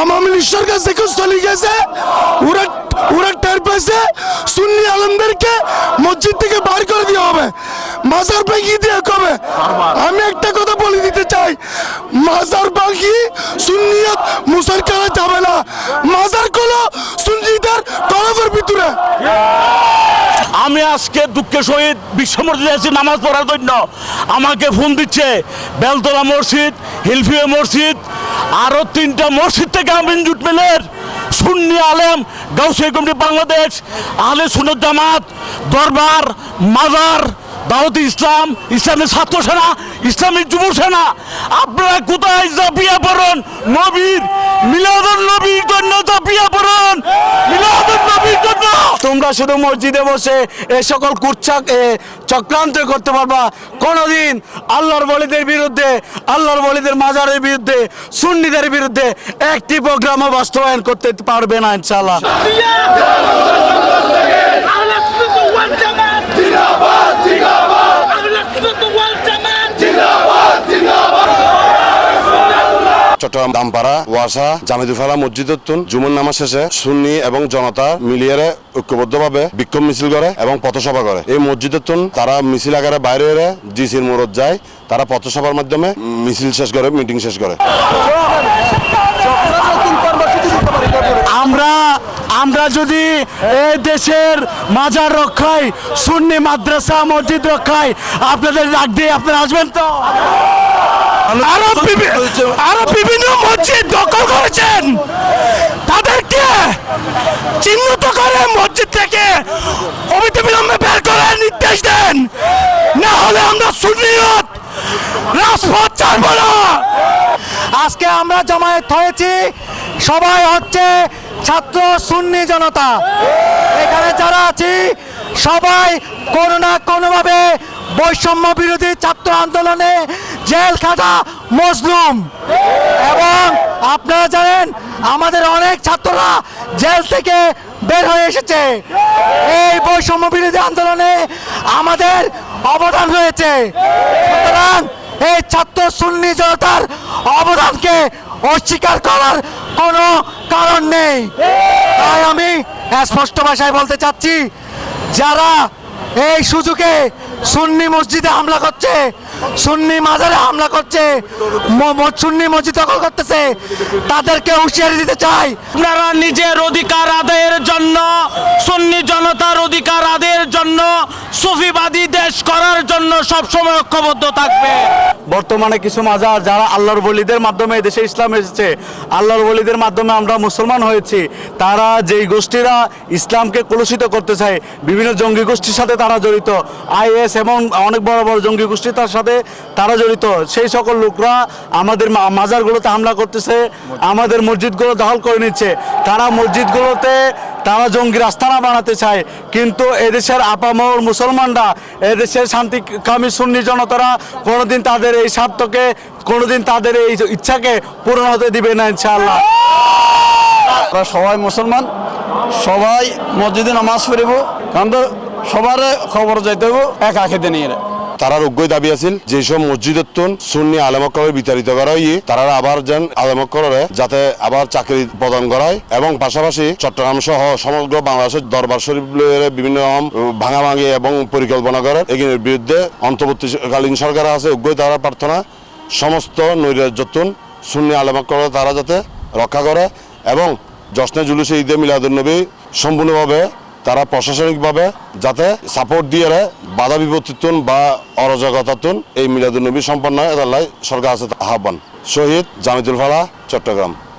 আওয়ামী লীগ সরকার থেকে চলে গেছে ওরা ওরা টের পেয়েছে সুন্নি আলমদেরকে মসজিদ থেকে বার করে দেওয়া হবে। মাজার ভেঙে দিয়ে কবে আমি একটা কথা বলে দিতে চাই, মাজার ভাঙি সুন্নিয়ত মুসার করা যাবে না। মাজারগুলো সুন্নিদের তরফের ভিতরে। আমি আজকে দুঃখের সহিত বিশ্বমসজিদে আছি নামাজ পড়ার জন্য আমাকে ফোন দিচ্ছে, বেলতলা মসজিদ হিলফিয়া মসজিদ আরও তিনটা মসজিদ থেকে আমিন জুট মিলের সুন্নি আলেম গাউসিয়া কমিটি বাংলাদেশ আহলে সুনত জামাত দরবার মাজার দাউদ ইসলাম ইসলামী ছাত্র সেনা ইসলামী যুব সেনা আপনারা কোথায় জাপিয়া পড়ুন? নবীর মিলাদুল নবীর জন্য জাপিয়া পড়ুন। মিলাদুল নবীর জন্য। তোমরা শুধু মসজিদে বসে এই সকল কুচ্ছাক এ, চক্রান্ত করতে পারবা। কোনোদিন আল্লাহর বলিদের বিরুদ্ধে, আল্লাহর বলিদের মাজারের বিরুদ্ধে, সুন্নিদের বিরুদ্ধে একটি প্রোগ্রামও বাস্তবায়ন করতে পারবে না ইনশাআল্লাহ। চট্টগ্রাম দামপাড়া, ওয়াসা জামিদুফালা মসজিদুত্তুন জুমুর নামাজ শেষে সুন্নি এবং জনতা মিলিয়ে ঐক্যবদ্ধভাবে বিক্ষোভ মিছিল করে এবং পথসভা করে। এই মসজিদুত্তুন তারা মিছিল আকারে বাইরে এলে ডিসির মোড়ত যায়, তারা পথসভার মাধ্যমে মিছিল শেষ করে, মিটিং শেষ করে। আমরা আমরা যদি এই দেশের মাজার রক্ষায়, সুন্নি মাদ্রাসা, মসজিদ রক্ষায়, আপনাদের ডাক দিয়ে আপনারা আসবেন তো? আরও আরও বিভিন্ন মসজিদ দখল করেছেন। তাদেরকে চিহ্নিত করে মসজিদ থেকে অবিতে বিলম্বে বের করার নির্দেশ দেন। না হলে আমরা সুন্নিয়ত রাজপথ ছাড়বো না। আজকে আমরা জমায়েত হয়েছি সবাই হচ্ছে ছাত্র সুন্নি জনতা। এখানে যারা আছি সবাই কোনো না কোনোভাবে বৈষম্য বিরোধী ছাত্র আন্দোলনে জেল খাটা মজলুম। এবং আপনারা জানেন, আমাদের অনেক ছাত্ররা জেল থেকে বের হয়ে এসেছে। এই বৈষম্য বিরোধী আন্দোলনে আমাদের অবদান রয়েছে। সুতরাং এই ছাত্র সুন্নি জনতার অবদানকে অস্বীকার করার কোনো কারণ নেই। তাই আমি স্পষ্ট ভাষায় বলতে চাচ্ছি, যারা এই সুযোগে সুন্নি মসজিদে হামলা করছে, সুন্নি মাজারে হামলা করছে সুন্নি মসজিদ দখল করতেছে। তাদেরকে হুঁশিয়ারি দিতে চাই। আপনারা নিজের অধিকার আদায়ের জন্য, সুন্নি জনতার অধিকার আদায়ের জন্য, সুফিবাদী দেশ করার জন্য সবসময় ঐক্যবদ্ধ থাকবে বর্তমানে কিছু মাজার যারা আল্লাহর বলিদের মাধ্যমে দেশে ইসলাম এসেছে, আল্লাহর বলিদের মাধ্যমে আমরা মুসলমান হয়েছি, তারা যেই গোষ্ঠীরা ইসলামকে কলুষিত করতে চায়, বিভিন্ন জঙ্গি গোষ্ঠীর সাথে তারা জড়িত, আইএস এবং অনেক বড় বড় জঙ্গি গোষ্ঠী তার সাথে তারা জড়িত, সেই সকল লোকরা আমাদের মাজারগুলোতে হামলা করতেছে, আমাদের মসজিদগুলো দখল করে নিচ্ছে, তারা মসজিদগুলোতে তারা জঙ্গির আস্তানা বানাতে চায়। কিন্তু এদেশের আপামর মুসলমানরা, এদেশের শান্তিকামী সুন্নি জনতারা কোনোদিন তাদের এই স্বার্থকে, কোনোদিন তাদের এই ইচ্ছাকে পূরণ হতে দিবে না, ইনশাআল্লাহ। সবাই মুসলমান, সবাই মসজিদে নামাজ পড়িব। কারণ সবার খবর যাইতে হইব, এক আখেতে নিয়ে তারা অজ্ঞই দাবি আছিল যেসব মসজিদত্তুন সুন্নি আলেমকরের বিতাড়িত করা হইয়ে তারা আবার যেন আলেমকরে যাতে আবার চাকরি প্রদান করায় এবং পাশাপাশি চট্টগ্রাম সহ সমগ্র বাংলাদেশের দরবার শরীফ বিভিন্ন রকম ভাঙাভাঙি এবং পরিকল্পনা করে এগুলোর বিরুদ্ধে অন্তর্বর্তীকালীন সরকার আছে অজ্ঞই তারা প্রার্থনা। সমস্ত নৈরাজ্যতুন সুন্নি আলেমকরে তারা যাতে রক্ষা করে এবং জশ্নে জুলুসে ঈদে মিলাদুলনবী সম্পূর্ণভাবে তারা প্রশাসনিকভাবে যাতে সাপোর্ট দিয়ে বাধা বিপত্তিতুন বা অরাজকতাতুন এই মিলাদুল নবী সম্পন্ন এদাল্লাই সরকার আছে আহ্বান। শহীদ জামিদুল ফালা চট্টগ্রাম।